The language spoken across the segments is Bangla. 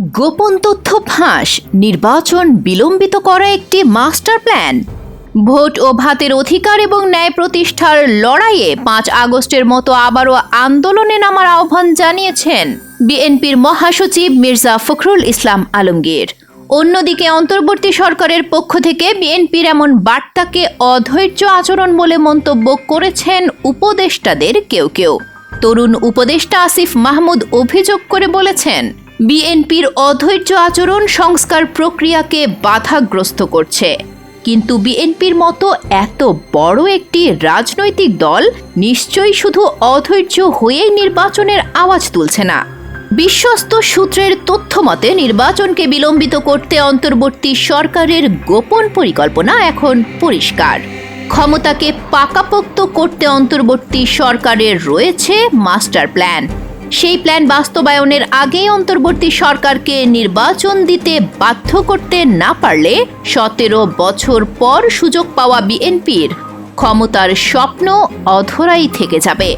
গোপন তথ্য ফাঁস, নির্বাচন বিলম্বিত করা একটি মাস্টার প্ল্যান। ভোট ও ভাতের অধিকার এবং ন্যায় প্রতিষ্ঠার লড়াইয়ে পাঁচ আগস্টের মতো আবারও আন্দোলনে নামার আহ্বান জানিয়েছেন বিএনপির মহাসচিব মির্জা ফখরুল ইসলাম আলমগীর। অন্যদিকে অন্তর্বর্তী সরকারের পক্ষ থেকে বিএনপির এমন বার্তাকে অধৈর্য আচরণ বলে মন্তব্য করেছেন উপদেষ্টাদের কেউ কেউ। তরুণ উপদেষ্টা আসিফ মাহমুদ অভিযোগ করে বলেছেন বিএনপির অধৈর্য আচরণ সংস্কার প্রক্রিয়াকে বাধাগ্রস্ত করছে। কিন্তু বিএনপির মতো এত বড় একটি রাজনৈতিক দল নিশ্চয়ই শুধু অধৈর্য হয়েই নির্বাচনের আওয়াজ তুলছে না। বিশ্বস্ত সূত্রের তথ্য মতে নির্বাচনকে বিলম্বিত করতে অন্তর্বর্তী সরকারের গোপন পরিকল্পনা এখন পরিষ্কার। ক্ষমতাকে পাকাপোক্ত করতে অন্তর্বর্তী সরকারের রয়েছে মাস্টার প্ল্যান। সেই প্ল্যান বাস্তবায়নের আগেই অন্তর্বর্তী সরকারকে নির্বাচন দিতে বাধ্য করতে না পারলে সতেরো বছর পর সুযোগ পাওয়া বিএনপির ক্ষমতার স্বপ্ন অধরাই থেকে যাবে।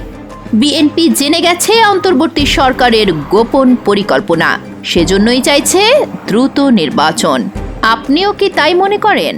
বিএনপি জেনে গেছে অন্তর্বর্তী সরকারের গোপন পরিকল্পনা। সেজন্যই চাইছে দ্রুত নির্বাচন। আপনিও কি তাই মনে করেন?